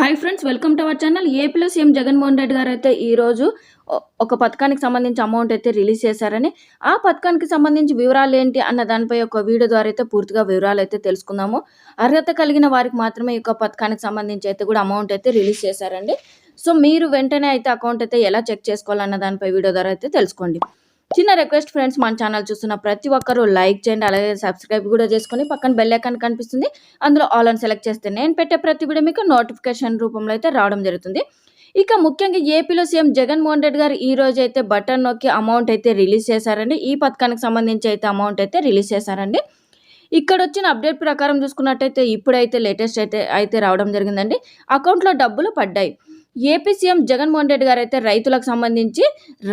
Hi friends welcome to our channel. ఏపీలో CM Jaganmohan Reddy గారు అయితే ఈరోజు ఒక పథకానికి సంబంధించి అమౌంట్ అయితే రిలీజ్ చేశారని ఆ పథకానికి సంబంధించి వివరాలు ఏంటి అన్న దానిపై ఒక వీడియో ద్వారా అయితే పూర్తిగా వివరాలు అయితే తెలుసుకుందాము. అర్హత కలిగిన వారికి మాత్రమే ఈ యొక్క పథకానికి సంబంధించి అయితే కూడా అమౌంట్ అయితే రిలీజ్ చేశారండి. సో మీరు వెంటనే అయితే అకౌంట్ అయితే ఎలా చెక్ చేసుకోవాలన్న దానిపై వీడియో ద్వారా అయితే తెలుసుకోండి. చిన్న రిక్వెస్ట్ ఫ్రెండ్స్ మన ఛానల్ చూస్తున్న ప్రతి ఒక్కరూ లైక్ చేయండి అలాగే సబ్స్క్రైబ్ కూడా చేసుకొని పక్కన బెల్ ఐకాన్ కనిపిస్తుంది. అందులో ఆల్ అని సెలెక్ట్ చేస్తే నేను పెట్టే ప్రతి వీడియో మీకు నోటిఫికేషన్ రూపంలో అయితే రావడం జరుగుతుంది. ఇక ముఖ్యంగా ఏపీలో సీఎం జగన్మోహన్ రెడ్డి గారు ఈ రోజు అయితే బటన్ నొక్కి అమౌంట్ అయితే రిలీజ్ చేశారండి. ఈ పథకానికి సంబంధించి అయితే అమౌంట్ అయితే రిలీజ్ చేశారండి. ఇక్కడ వచ్చిన అప్డేట్ ప్రకారం చూసుకున్నట్టయితే ఇప్పుడైతే లేటెస్ట్ అయితే అయితే రావడం జరిగిందండి. అకౌంట్లో డబ్బులు పడ్డాయి. ఏపీ సీఎం జగన్మోహన్ రెడ్డి గారు అయితే రైతులకు సంబంధించి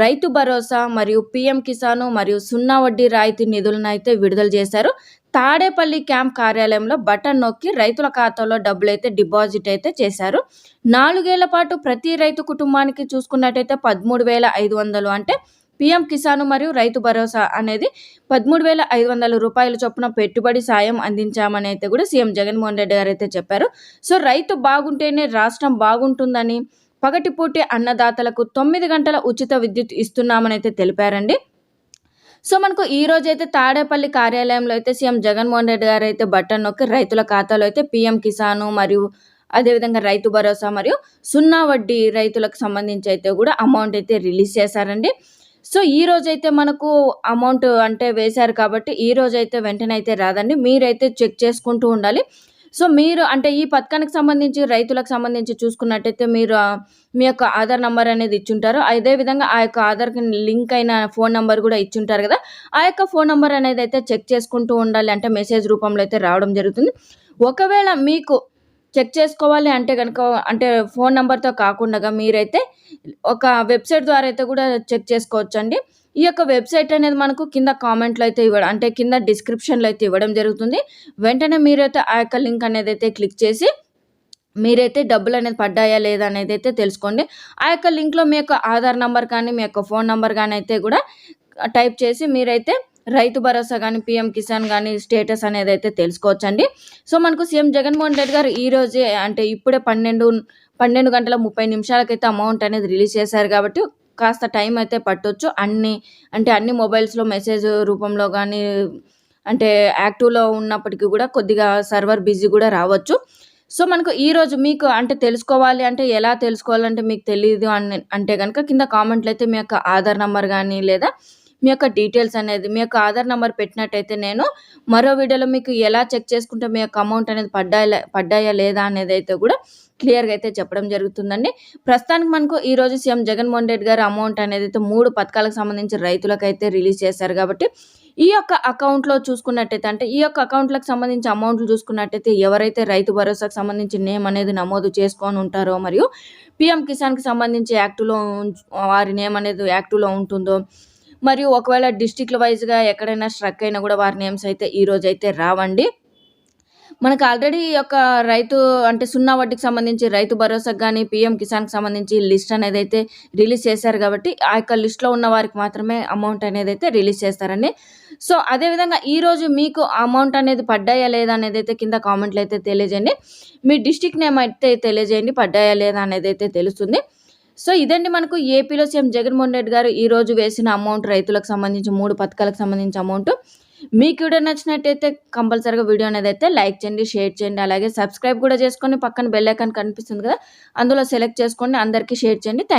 రైతు భరోసా మరియు పీఎం కిసాను మరియు సున్నా వడ్డీ రాయితీ నిధులను అయితే విడుదల చేశారు. తాడేపల్లి క్యాంప్ కార్యాలయంలో బటన్ నొక్కి రైతుల ఖాతాలో డబ్బులు అయితే డిపాజిట్ అయితే చేశారు. నాలుగేళ్ళ పాటు ప్రతి రైతు కుటుంబానికి చూసుకున్నట్టయితే పదమూడు వేల ఐదు వందలు అంటే పీఎం కిసాను మరియు రైతు భరోసా అనేది పదమూడు వేల ఐదు వందల రూపాయల చొప్పున పెట్టుబడి సాయం అందించామని అయితే కూడా సీఎం జగన్మోహన్ రెడ్డి గారు అయితే చెప్పారు. సో రైతు బాగుంటేనే రాష్ట్రం బాగుంటుందని పగటిపూటి అన్నదాతలకు తొమ్మిది గంటల ఉచిత విద్యుత్ ఇస్తున్నామని అయితే తెలిపారండి. సో మనకు ఈ రోజు అయితే తాడేపల్లి కార్యాలయంలో అయితే సీఎం జగన్మోహన్ రెడ్డి గారు అయితే బటన్ నొక్కి రైతుల ఖాతాలో అయితే పీఎం కిసాను మరియు అదేవిధంగా రైతు భరోసా మరియు సున్నా వడ్డీ రైతులకు సంబంధించి అయితే కూడా అమౌంట్ అయితే రిలీజ్ చేశారండి. సో ఈ రోజైతే మనకు అమౌంట్ అంటే వేశారు కాబట్టి ఈ రోజైతే వెంటనే అయితే రాదండి. మీరైతే చెక్ చేసుకుంటూ ఉండాలి. సో మీరు అంటే ఈ పథకానికి సంబంధించి రైతులకు సంబంధించి చూసుకున్నట్టయితే మీరు మీ యొక్క ఆధార్ నెంబర్ అనేది ఇచ్చుంటారు. అదే విధంగా ఆ యొక్క ఆధార్కి లింక్ అయిన ఫోన్ నెంబర్ కూడా ఇచ్చుంటారు కదా. ఆ యొక్క ఫోన్ నెంబర్ అనేది అయితే చెక్ చేసుకుంటూ ఉండాలి అంటే మెసేజ్ రూపంలో అయితే రావడం జరుగుతుంది. ఒకవేళ మీకు చెక్ చేసుకోవాలి అంటే కనుక అంటే ఫోన్ నెంబర్తో కాకుండా మీరైతే ఒక వెబ్సైట్ ద్వారా అయితే కూడా చెక్ చేసుకోవచ్చు అండి ఈ యొక్క వెబ్సైట్ అనేది మనకు కింద కామెంట్లో అయితే ఇవ్వడం అంటే కింద డిస్క్రిప్షన్లో అయితే ఇవ్వడం జరుగుతుంది. వెంటనే మీరైతే ఆ యొక్క లింక్ అనేది అయితే క్లిక్ చేసి మీరైతే డబ్బులు అనేది పడ్డాయా లేదా అనేది అయితే తెలుసుకోండి. ఆ యొక్క లింక్లో మీ యొక్క ఆధార్ నంబర్ కానీ మీ యొక్క ఫోన్ నంబర్ కానీ అయితే కూడా టైప్ చేసి మీరైతే రైతు భరోసా కానీ పిఎం కిసాన్ కానీ స్టేటస్ అనేది అయితే తెలుసుకోవచ్చండి. సో మనకు సీఎం జగన్మోహన్ రెడ్డి గారు ఈ రోజే అంటే ఇప్పుడే పన్నెండు పన్నెండు గంటల ముప్పై నిమిషాలకైతే అమౌంట్ అనేది రిలీజ్ చేశారు కాబట్టి కాస్త టైం అయితే పట్టొచ్చు. అన్ని అంటే అన్ని మొబైల్స్లో మెసేజ్ రూపంలో కానీ అంటే యాక్టివ్లో ఉన్నప్పటికీ కూడా కొద్దిగా సర్వర్ బిజీ కూడా రావచ్చు. సో మనకు ఈరోజు మీకు అంటే తెలుసుకోవాలి అంటే ఎలా తెలుసుకోవాలంటే మీకు తెలియదు అని అంటే కనుక కింద కామెంట్లు అయితే మీ యొక్క ఆధార్ నెంబర్ కానీ లేదా మీ యొక్క డీటెయిల్స్ అనేది మీ యొక్క ఆధార్ నెంబర్ పెట్టినట్టయితే నేను మరో వీడియోలో మీకు ఎలా చెక్ చేసుకుంటే మీ యొక్క అమౌంట్ అనేది పడ్డాయా పడ్డాయా లేదా అనేది అయితే కూడా క్లియర్గా అయితే చెప్పడం జరుగుతుందండి. ప్రస్తుతానికి మనకు ఈ రోజు సీఎం జగన్మోహన్ రెడ్డి గారు అమౌంట్ అనేది అయితే మూడు పథకాలకు సంబంధించి రైతులకైతే రిలీజ్ చేశారు కాబట్టి ఈ యొక్క అకౌంట్లో చూసుకున్నట్టయితే అంటే ఈ యొక్క అకౌంట్లకు సంబంధించి అమౌంట్లు చూసుకున్నట్టయితే ఎవరైతే రైతు భరోసాకు సంబంధించి నేమ్ అనేది నమోదు చేసుకొని ఉంటారో మరియు పిఎం కిసాన్కి సంబంధించి యాక్టులో వారి నేమ్ అనేది యాక్టులో ఉంటుందో మరియు ఒకవేళ డిస్టిక్ల వైజ్గా ఎక్కడైనా స్ట్రక్ అయినా కూడా వారి నేమ్స్ అయితే ఈరోజు అయితే రావండి. మనకు ఆల్రెడీ ఈ యొక్క రైతు అంటే సున్నా వడ్డీకి సంబంధించి రైతు భరోసాకు కానీ పిఎం కిసాన్కి సంబంధించి లిస్ట్ అనేది అయితే రిలీజ్ చేశారు కాబట్టి ఆ యొక్క లిస్ట్లో ఉన్న వారికి మాత్రమే అమౌంట్ అనేది అయితే రిలీజ్ చేస్తారండి. సో అదేవిధంగా ఈరోజు మీకు అమౌంట్ అనేది పడ్డాయా లేదా అనేది అయితే కింద కామెంట్లు అయితే తెలియజేయండి. మీ డిస్టిక్ నేమ్ అయితే తెలియజేయండి పడ్డాయా లేదా అనేది అయితే తెలుస్తుంది. సో ఇదండి మనకు ఏపీలో సీఎం జగన్మోహన్ రెడ్డి గారు ఈ రోజు వేసిన అమౌంట్ రైతులకు సంబంధించి మూడు పథకాలకు సంబంధించి అమౌంట్. మీకు వీడియో నచ్చినట్టయితే కంపల్సరీగా వీడియో అనేది అయితే లైక్ చేయండి షేర్ చేయండి అలాగే సబ్స్క్రైబ్ కూడా చేసుకొని పక్కన బెల్ ఐకాన్ కనిపిస్తుంది కదా అందులో సెలెక్ట్ చేసుకోండి అందరికీ షేర్ చేయండి. థ్యాంక్